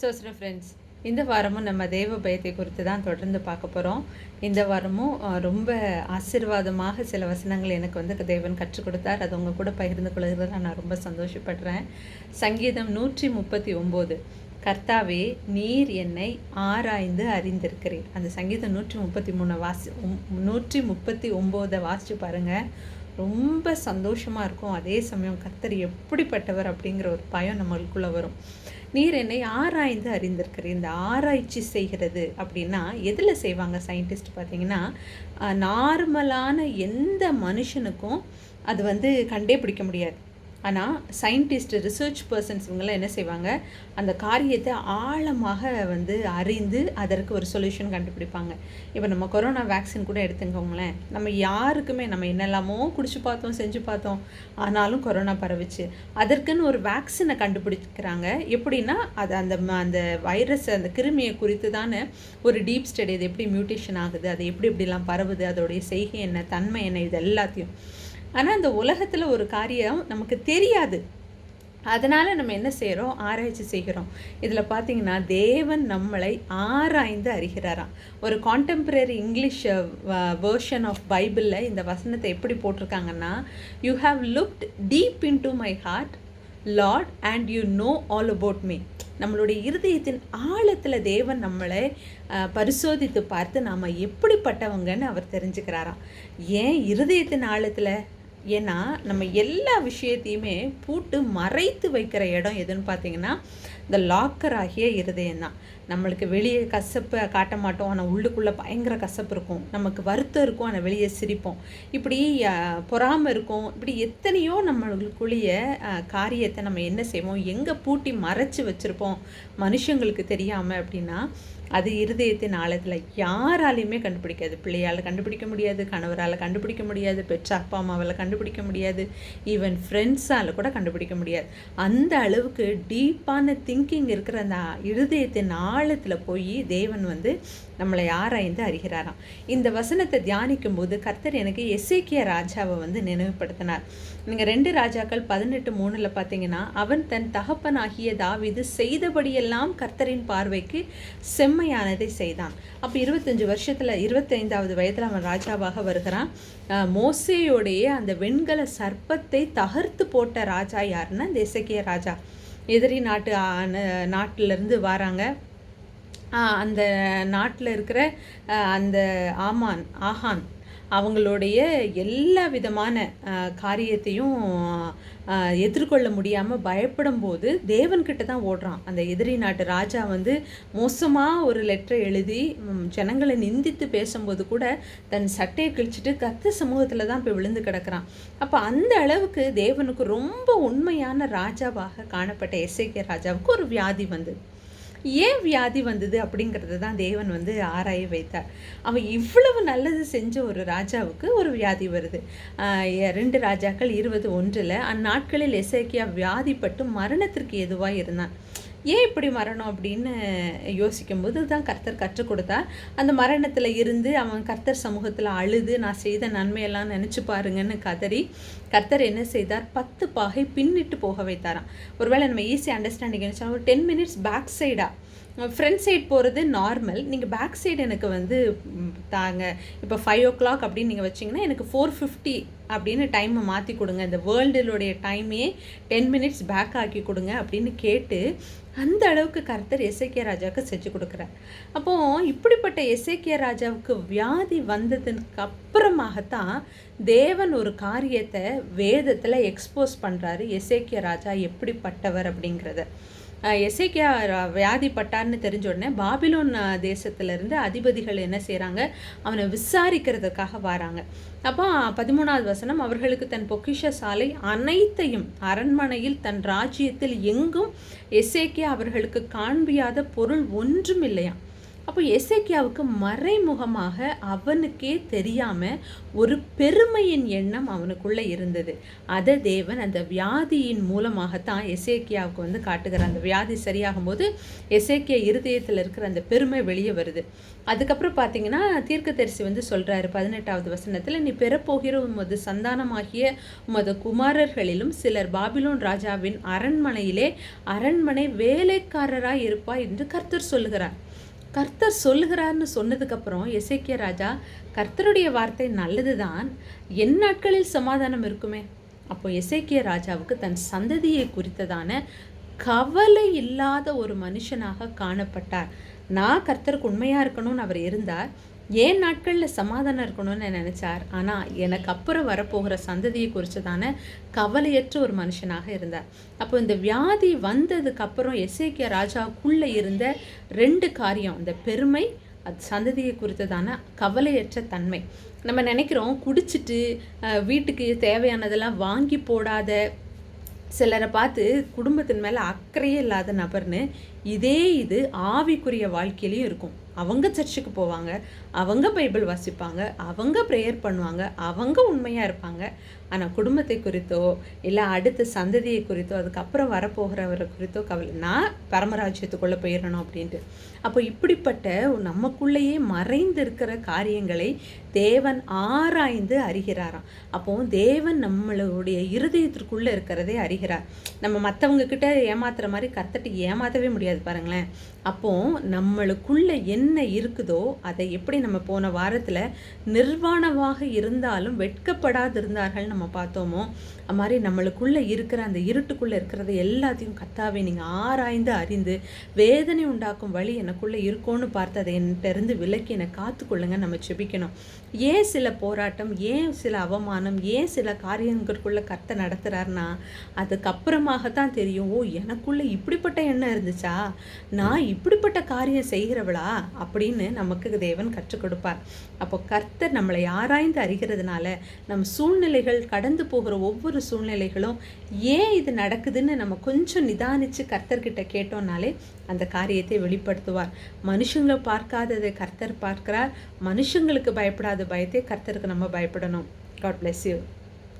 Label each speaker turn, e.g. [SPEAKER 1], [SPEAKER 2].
[SPEAKER 1] சோசர friends இந்த வாரமும் நம்ம தேவ பயத்தை குறித்து தான் தொடர்ந்து பார்க்க போகிறோம் இந்த வாரமும் ரொம்ப ஆசீர்வாதமாக சில வசனங்கள் எனக்கு வந்து தேவன் கற்றுக் கொடுத்தார். அது உங்கள் கூட பகிர்ந்து கொள்கிறதுல நான் ரொம்ப சந்தோஷப்படுறேன். சங்கீதம் நூற்றி முப்பத்தி ஒம்பது. கர்த்தாவே நீர் என்னை ஆராய்ந்து அறிந்திருக்கிறீர். அந்த சங்கீதம் நூற்றி முப்பத்தி மூணு வாசி உம், நூற்றி முப்பத்தி ஒம்போதை வாசித்து பாருங்கள் ரொம்ப சந்தோஷமாக இருக்கும். அதே சமயம் கர்த்தர் எப்படிப்பட்டவர் அப்படிங்கிற ஒரு பயம் நம்மளுக்குள்ளே வரும். நீர் என்னை ஆராய்ந்து அறிந்திருக்கிறீர் இந்த ஆராய்ச்சி செய்கிறது அப்படின்னா எதில் செய்வாங்க சயின்டிஸ்ட் பார்த்தீங்கன்னா நார்மலான எந்த மனுஷனுக்கும் அது வந்து கண்டே பிடிக்க முடியாது. ஆனால் சயின்டிஸ்ட் ரிசர்ச் பர்சன்ஸ் இவங்கெல்லாம் என்ன செய்வாங்க? அந்த காரியத்தை ஆழமாக வந்து அறிந்து அதற்கு ஒரு சொல்யூஷன் கண்டுபிடிப்பாங்க. இப்போ நம்ம கொரோனா வேக்சின் கூட எடுத்துக்கோங்களேன். நம்ம யாருக்குமே நம்ம என்னெல்லாமோ குடிச்சு பார்த்தோம் செஞ்சு பார்த்தோம் ஆனாலும் கொரோனா பரவிச்சு. அதற்குன்னு ஒரு வேக்சினை கண்டுபிடிக்கிறாங்க. எப்படின்னா அது அந்த அந்த வைரஸ் அந்த கிருமியை குறித்து தானே ஒரு டீப் ஸ்டடி அது எப்படி மியூட்டேஷன் ஆகுது அது எப்படி எப்படிலாம் பரவுது அதோடைய செய்கை என்ன தன்மை என்ன இது எல்லாத்தையும். ஆனால் இந்த உலகத்தில் ஒரு காரியம் நமக்கு தெரியாது. அதனால் நம்ம என்ன செய்கிறோம் ஆராய்ச்சி செய்கிறோம். இதில் பார்த்தீங்கன்னா தேவன் நம்மளை ஆராய்ந்து அறிகிறாராம். ஒரு கான்டெம்பரரி இங்கிலீஷ் வேர்ஷன் ஆஃப் பைபிளில் இந்த வசனத்தை எப்படி போட்டிருக்காங்கன்னா you have looked deep into my heart lord and you know all about me நம்மளுடைய இருதயத்தின் ஆழத்தில் தேவன் நம்மளை பரிசோதித்து பார்த்து நாம் எப்படிப்பட்டவங்கன்னு அவர் தெரிஞ்சுக்கிறாராம். ஏன் இருதயத்தின் ஆழத்தில்? ஏன்னா நம்ம எல்லா விஷயத்தையுமே பூட்டு மறைத்து வைக்கிற இடம் எதுன்னு பார்த்தீங்கன்னா இந்த லாக்கர் ஆகிய இருதயம் தான் நம்மளுக்கு வெளியே கசப்பை காட்ட மாட்டோம். ஆனால் உள்ளுக்குள்ளே பயங்கர கசப்பு இருக்கும். நமக்கு வருத்தம் இருக்கும். ஆனால் வெளியே சிரிப்போம். இப்படி பொறாமல் பொறாமை இருக்கும். இப்படி எத்தனையோ நம்மளுக்குள்ளேய காரியத்தை நம்ம என்ன செய்வோம்? எங்கே பூட்டி மறைச்சி வச்சுருப்போம்? மனுஷங்களுக்கு தெரியாமல் அப்படின்னா அது இருதயத்தின் ஆழத்தில் யாராலையுமே கண்டுபிடிக்காது. பிள்ளையால் கண்டுபிடிக்க முடியாது. கணவரால் கண்டுபிடிக்க முடியாது. பெற்ற அப்பா அம்மாவால் கண்டுபிடிக்க முடியாது. ஈவன் ஃப்ரெண்ட்ஸால் கூட கண்டுபிடிக்க முடியாது. அந்த அளவுக்கு டீப்பான திங்கிங் இருக்கிற அந்த இருதயத்தின் ஆழத்தில் போய் தேவன் வந்து நம்மளை ஆராய்ந்து அறிகிறாராம். இந்த வசனத்தை தியானிக்கும் போது கர்த்தர் எனக்கு எசேக்கிய ராஜாவை வந்து நினைவுபடுத்தினார். நீங்கள் ரெண்டு ராஜாக்கள் பதினெட்டு மூணில் பார்த்தீங்கன்னா அவன் தன் தகப்பனாகிய தாவிது செய்தபடியெல்லாம் கர்த்தரின் பார்வைக்கு செம்மையானதை செய்தான். அப்போ இருபத்தஞ்சு வருஷத்தில் இருபத்தைந்தாவது வயதில் அவன் ராஜாவாக வருகிறான். அஹ் மோசேயோடைய அந்த வெண்கல சர்ப்பத்தை தகர்த்து போட்ட ராஜா யாருன்னா இந்த எசேக்கிய ராஜா. எதிரி நாட்டு நாட்டிலேருந்து வராங்க. அந்த நாட்டில் இருக்கிற அந்த ஆமான் ஆஹான் அவங்களுடைய எல்லா விதமான காரியத்தையும் எதிர்கொள்ள முடியாமல் பயப்படும் போது தேவன்கிட்ட தான் ஓடுறான். அந்த எதிரி நாட்டு ராஜா வந்து மோசமாக ஒரு லெட்டரை எழுதி ஜனங்களை நிந்தித்து பேசும்போது கூட தன் சட்டையை கிழிச்சிட்டு கத்த சமூகத்தில் தான் போய் விழுந்து கிடக்குறான். அப்போ அந்த அளவுக்கு தேவனுக்கு ரொம்ப உண்மையான ராஜாவாக காணப்பட்ட எஸ்ஐகே ராஜாவுக்கு ஒரு வியாதி வந்தது. ஏன் வியாதி வந்தது அப்படிங்கிறது தான் தேவன் வந்து ஆராய வைத்தார். அவன் இவ்வளவு நல்லது செஞ்ச ஒரு ராஜாவுக்கு ஒரு வியாதி வருது. ரெண்டு ராஜாக்கள் இருபது ஒன்றில் அந்நாட்களில் எசேக்கியா வியாதிப்பட்டு மரணத்திற்கு எதுவாக இருந்தான். ஏன் இப்படி மரணம் அப்படின்னு யோசிக்கும்போது தான் கர்த்தர் கற்றுக் கொடுத்தார். அந்த மரணத்தில் இருந்து அவன் கர்த்தர் சமூகத்தில் அழுது நான் செய்த நன்மையெல்லாம் நினச்சி பாருங்கன்னு கதறி கர்த்தர் என்ன செய்தார்? பத்து பாகை பின்னிட்டு போக வைத்தாராம். ஒருவேளை நம்ம ஈஸி அண்டர்ஸ்டாண்டிங் நினச்சா ஒரு டென் மினிட்ஸ் பேக் சைடாக ஃப்ரண்ட் சைட் போகிறது நார்மல் நீங்கள் பேக் சைடு எனக்கு வந்து தாங்க. இப்போ ஃபைவ் ஓ கிளாக் அப்படின்னு நீங்கள் வச்சிங்கன்னா எனக்கு ஃபோர் ஃபிஃப்டி அப்படின்னு டைமை மாற்றி கொடுங்க. இந்த வேர்ல்டுடைய டைமே டென் மினிட்ஸ் பேக் ஆக்கி கொடுங்க அப்படின்னு கேட்டு அந்த அளவுக்கு கர்த்தர் எசேக்கிய ராஜாவுக்கு செஞ்சு கொடுக்குறார். அப்போது இப்படிப்பட்ட எசேக்கிய ராஜாவுக்கு வியாதி வந்ததுக்கு அப்புறமாகத்தான் தேவன் ஒரு காரியத்தை வேதத்தில் எக்ஸ்போஸ் பண்ணுறாரு எசேக்கிய ராஜா எப்படிப்பட்டவர் அப்படிங்கிறத. எசேக்கியா வியாதிப்பட்டார்னு தெரிஞ்ச உடனே பாபிலோன் தேசத்துலேருந்து அதிபதிகள் என்ன செய்கிறாங்க அவனை விசாரிக்கிறதுக்காக வராங்க. அப்போ பதிமூணாவது வசனம் அவர்களுக்கு தன் பொக்கிஷ சாலை அனைத்தையும் அரண்மனையில் தன் ராஜ்யத்தில் எங்கும் எசேக்கியா அவர்களுக்கு காண்பியாத பொருள் ஒன்றும் இல்லையாம். அப்போ எசேக்கியாவுக்கு மறைமுகமாக அவனுக்கே தெரியாமல் ஒரு பெருமையின் எண்ணம் அவனுக்குள்ளே இருந்தது. அதை தேவன் அந்த வியாதியின் மூலமாகத்தான் எசேக்கியாவுக்கு வந்து காட்டுகிறார். அந்த வியாதி சரியாகும் போது எசேக்கியா இருதயத்தில் இருக்கிற அந்த பெருமை வெளியே வருது. அதுக்கப்புறம் பார்த்தீங்கன்னா தீர்க்கதரிசி வந்து சொல்கிறாரு பதினெட்டாவது வசனத்தில் நீ பெறப்போகிற உமது சந்தானமாகிய உமது குமாரர்களிலும் சிலர் பாபிலோன் ராஜாவின் அரண்மனையிலே அரண்மனை வேலைக்காரராக இருப்பாய் என்று கர்த்தர் சொல்லுகிறார். கர்த்தர் சொல்லுகிறார்னு சொன்னதுக்கப்புறம் எசேக்கிய ராஜா கர்த்தருடைய வார்த்தை நல்லது தான் என் நாட்களில் சமாதானம் இருக்குமே. அப்போ எசேக்கிய ராஜாவுக்கு தன் சந்ததியை குறித்ததான கவலை இல்லாத ஒரு மனுஷனாக காணப்பட்டார். நான் கர்த்தருக்கு உண்மையாக இருக்கணும்னு அவர் இருந்தார். ஏன் நாட்களில் சமாதானம் இருக்கணும்னு நினச்சார்? ஆனால் எனக்கு அப்புறம் வரப்போகிற சந்ததியை குறித்ததான கவலையற்ற ஒரு மனுஷனாக இருந்தார். அப்போ இந்த வியாதி வந்ததுக்கப்புறம் எஸ்ஏகே ராஜாவுக்குள்ளே இருந்த ரெண்டு காரியம் இந்த பெருமை அது சந்ததியை குறித்ததான கவலையற்ற தன்மை. நம்ம நினைக்கிறோம் குடிச்சிட்டு வீட்டுக்கு தேவையானதெல்லாம் வாங்கி போடாத சிலரை பார்த்து குடும்பத்தின் மேலே அக்கறையே இல்லாத நபர்னு இதே இது ஆவிக்குரிய வாழ்க்கையிலையும் இருக்கும். அவங்க சர்ச்சுக்கு போவாங்க அவங்க பைபிள் வாசிப்பாங்க அவங்க ப்ரேயர் பண்ணுவாங்க அவங்க உண்மையாக இருப்பாங்க. ஆனால் குடும்பத்தை குறித்தோ இல்லை அடுத்த சந்ததியை குறித்தோ அதுக்கப்புறம் வரப்போகிறவரை குறித்தோ கவலை நான் பரமராஜ்யத்துக்குள்ளே போயிடணும் அப்படின்ட்டு. அப்போ இப்படிப்பட்ட நமக்குள்ளேயே மறைந்து இருக்கிற காரியங்களை தேவன் ஆராய்ந்து அறிகிறாராம். அப்போ தேவன் நம்மளுடைய இருதயத்திற்குள்ளே இருக்கிறதே அறிகிறார். நம்ம மற்றவங்க கிட்ட ஏமாத்துற மாதிரி கத்தட்டு ஏமாற்றவே முடியாது. தெரியாது பாருங்களேன். அப்போ நம்மளுக்குள்ளே என்ன இருக்குதோ அதை எப்படி நம்ம போன வாரத்தில் நிர்வாணமாக இருந்தாலும் வெட்கப்படாது இருந்தார்கள் நம்ம பார்த்தோமோ அது மாதிரி நம்மளுக்குள்ளே இருக்கிற அந்த இருட்டுக்குள்ளே இருக்கிறத எல்லாத்தையும் கத்தாவே நீங்கள் ஆராய்ந்து அறிந்து வேதனை உண்டாக்கும் வழி எனக்குள்ளே இருக்கோன்னு பார்த்து அதை என்கிட்டருந்து விலக்கி என்னை காத்துக்கொள்ளுங்க நம்ம செபிக்கணும். ஏன் சில போராட்டம் ஏன் சில அவமானம் ஏன் சில காரியங்களுக்குள்ளே கத்தை நடத்துகிறாருன்னா அதுக்கப்புறமாகத்தான் தெரியும் ஓ எனக்குள்ளே இப்படிப்பட்ட எண்ணம் இருந்துச்சா? நான் இப்படிப்பட்ட காரியம் செய்கிறவளா அப்படின்னு நமக்கு தேவன் கற்றுக் கொடுப்பார். அப்போ கர்த்தர் நம்மளை ஆராய்ந்து அறிகிறதுனால நம் சூழ்நிலைகள் கடந்து போகிற ஒவ்வொரு சூழ்நிலைகளும் ஏன் இது நடக்குதுன்னு நம்ம கொஞ்சம் நிதானித்து கர்த்தர்கிட்ட கேட்டோம்னாலே அந்த காரியத்தை வெளிப்படுத்துவார். மனுஷங்களை பார்க்காததை கர்த்தர் பார்க்கிறார். மனுஷங்களுக்கு பயப்படாத பயத்தை கர்த்தருக்கு நம்ம பயப்படணும். God bless you